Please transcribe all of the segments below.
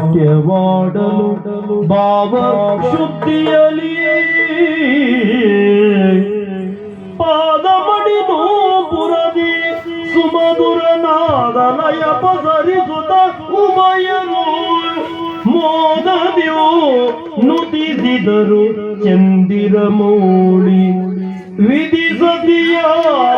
ನಾಟ್ಯವಾಡಲು ಭಾವ ಶುದ್ಧಿಯಲಿ ಪಾದ ಮಡಿದು ಪುರದಿ ಸುಮಧುರ ನಾದಲಯ ಪಸರಿಸುತ್ತ ಉಮಯರು ಮೋದದ್ಯೋ ನುತಿಸಿದರು ಚಂದಿರ ಮೌಳಿ ವಿಧಿಸತಿಯ ಮನಸ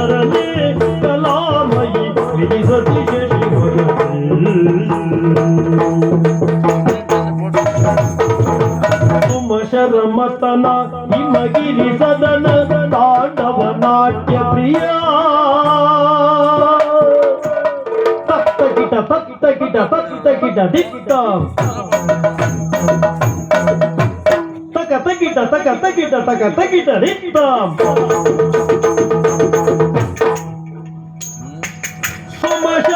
ಶರಮತನ ಹಿಮಗಿರಿ ಸದನ ತಾಂಡವ ನಾಟ್ಯ ಪ್ರಿಯ. ಭಕ್ತ ಕಿಟ ಭಕ್ತ ಕಿಟ ಭಕ್ತ ಕಿಟ ದಿಟ್ಟ. ತಕ ತಗಿಟ ತಕ ತಗಿಟ ತಕ ತಗಿಟ ದಿಕ್ತ